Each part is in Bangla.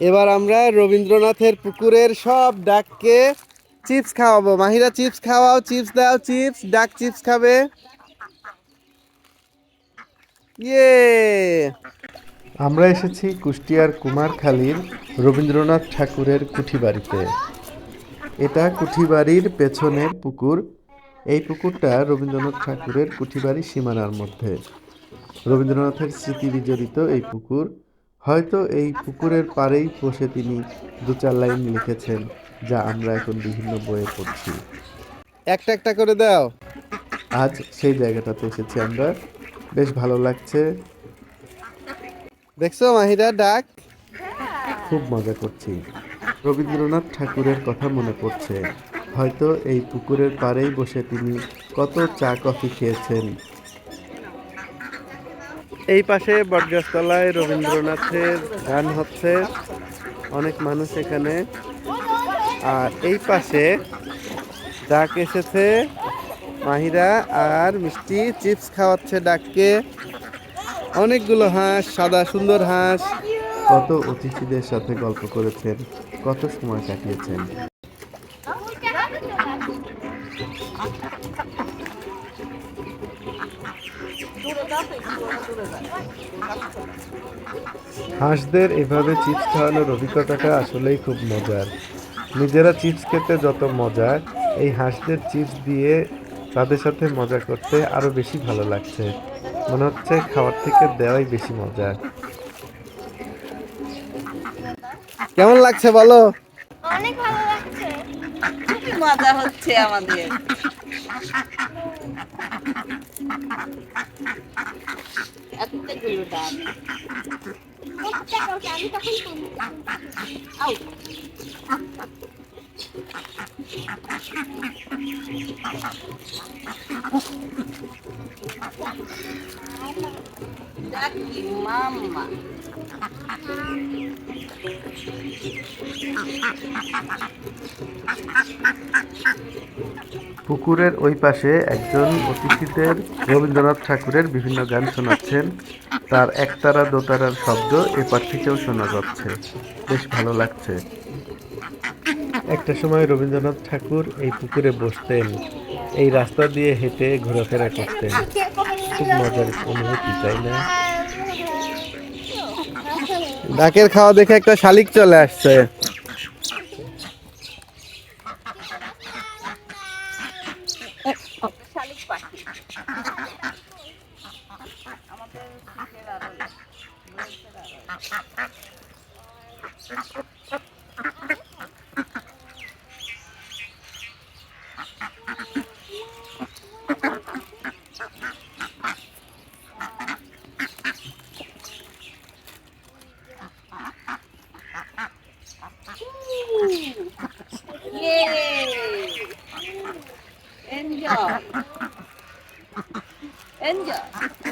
এবার আমরা রবীন্দ্রনাথের পুকুরের সব ডাককে চিপস খাওয়াবো। মাহিরা, চিপস খাওয়াও, চিপস দাও, চিপস, ডাক চিপস খাবে। ইয়ে! আমরা এসেছি কুষ্টিয়ার কুমারখালীর রবীন্দ্রনাথ ঠাকুরের কুঠিবাড়িতে। এটা কুঠিবাড়ির পেছনের পুকুর। এই পুকুরটা রবীন্দ্রনাথ ঠাকুরের কুঠিবাড়ি সীমানার মধ্যে। রবীন্দ্রনাথের স্মৃতি বিজড়িত এই পুকুর। হয়তো এই পুকুরের পাড়েই বসে তিনি দু চার লাইন লিখেছেন যা আমরা এখন বিভিন্ন বইয়ে পড়ছি। একটা একটা করে দাও। আজ সেই জায়গাটাতে এসেছি আমরা। বেশ ভালো লাগছে। দেখছ মাহিরা ডাক? খুব মজা করছি। রবীন্দ্রনাথ ঠাকুরের কথা মনে পড়ছে। হয়তো এই পুকুরের পাড়েই বসে তিনি কত চা কফি খেয়েছেন। এই পাশে বটগাছতলায় রবীন্দ্রনাথের গান হচ্ছে। অনেক মানুষ এখানে। আর এই পাশে ডাক এসেছে মাহিরা আর মিষ্টি চিপস খাওয়াচ্ছে ডাককে। অনেকগুলো হাঁস, সাদা সুন্দর হাঁস। কত অতিথিদের সাথে গল্প করেছেন, কত সময় কাটিয়েছেন। হাঁসদের এভাবে চিপস খাওয়ানোর অভিজ্ঞতাটা আসলেই খুব মজার। নিজেরা চিপস খেতে যত মজা এই হাঁসদের চিপস দিয়ে তাদের সাথে মজা করতে আরও বেশি ভালো লাগছে। মনে হচ্ছে খাওয়ার থেকে দেওয়াই বেশি মজা। কেমন লাগছে বলো? অনেক ভালো মজা হচ্ছে আমাদের। এতগুলো মাম্মা। পুকুরের ওই পাশে একজন অতিথিদের রবীন্দ্রনাথ ঠাকুরের বিভিন্ন গান শোনাচ্ছেন। তার একতারা দোতারার শব্দ এপার থেকেও শোনা যাচ্ছে। বেশ ভালো লাগছে। একটা সময় রবীন্দ্রনাথ ঠাকুর এই পুকুরে বসতেন, এই রাস্তা দিয়ে হেঁটে ঘোরাফেরা করতেন। খুব মজার অনুভূতি, তাই না? ডাকের খাওয়া দেখে একটা শালিক চলে আসছে।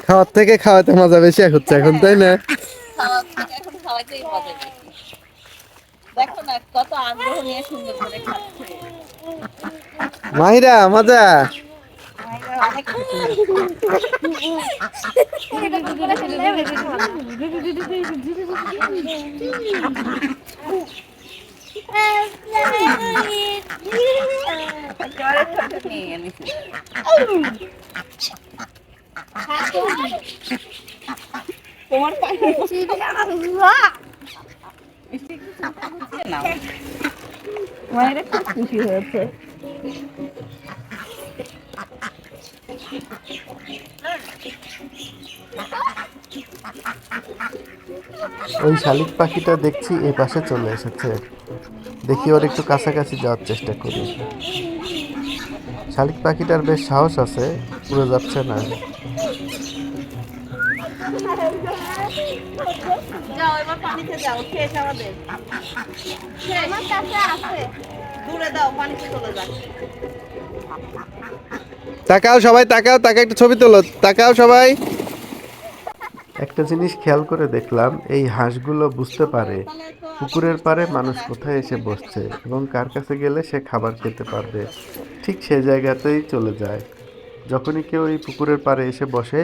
খাওয়ার থেকে খাওয়াতে মজা বেশি হচ্ছে এখন তাই না? মাহিরা মজা? তোমার খুব খুশি হয়েছে ওই শালিক পাখিটা দেখছি এই পাশে চলে এসেছে। দেখি ওর একটু কাছাকাছি যাওয়ার চেষ্টা করি। শালিক পাখিটার বেশ সাহস আছে পুরো যাচ্ছে না। যাও এবার পানিতে যাও শেষ আমাদের আমার কাছে আছে। দূরে দাও পানিতে চলে যাচ্ছে তাকাও সবাই তাকাও তাকে একটা ছবি তোলো। তাকাও সবাই। একটা জিনিস খেয়াল করে দেখলাম এই হাঁসগুলো বুঝতে পারে পুকুরের পাড়ে মানুষ কোথায় এসে বসছে এবং কার কাছে গেলে সে খাবার খেতে পারবে। ঠিক সে জায়গাতেই চলে যায়। যখনই কেউ এই পুকুরের পাড়ে এসে বসে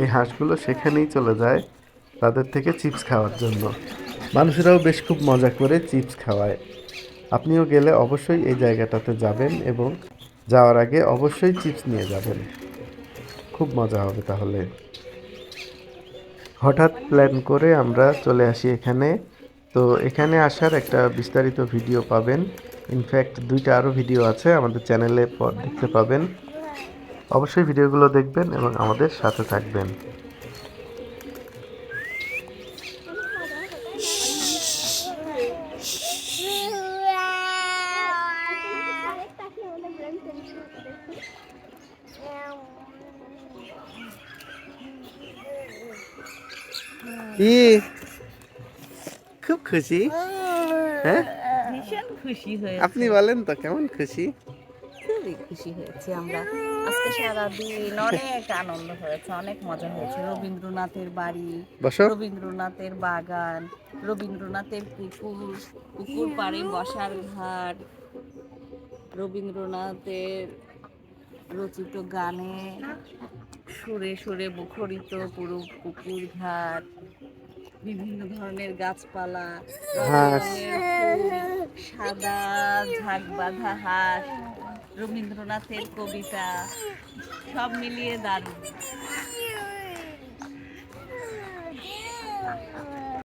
এই হাঁসগুলো সেখানেই চলে যায় তাদের থেকে চিপস খাওয়ার জন্য। মানুষেরাও বেশ খুব মজা করে চিপস খাওয়ায়। আপনিও গেলে অবশ্যই এই জায়গাটাতে যাবেন এবং যাওয়ার আগে অবশ্যই চিপস নিয়ে যাবেন। খুব মজা হবে তাহলে। হঠাৎ প্ল্যান করে আমরা চলে আসি এখানে। তো এখানে আসার একটা বিস্তারিত ভিডিও পাবেন। ইনফ্যাক্ট দুইটা আরও ভিডিও আছে আমাদের চ্যানেলে দেখতে পাবেন। অবশ্যই ভিডিওগুলো দেখবেন এবং আমাদের সাথে থাকবেন। ই খুব খুশি হ্যাঁ? খুশি আপনি বলেন তো কেমন খুশি? খুবই খুশি হয়েছি আমরা। আজকে সারাদিন অনেক আনন্দ হয়েছে অনেক মজা হয়েছে। রবীন্দ্রনাথের বাড়ি রবীন্দ্রনাথের বাগান রবীন্দ্রনাথের পুকুর পুকুর পাড়ে বসার ঘাট রবীন্দ্রনাথের রচিত গানে সুরে সুরে মুখরিত পুরো পুকুর ঘাট বিভিন্ন ধরনের গাছপালা সাদা ঝাঁক বাঁধা হাঁস। রবীন্দ্রনাথের কবিতা সব মিলিয়ে দারুণ।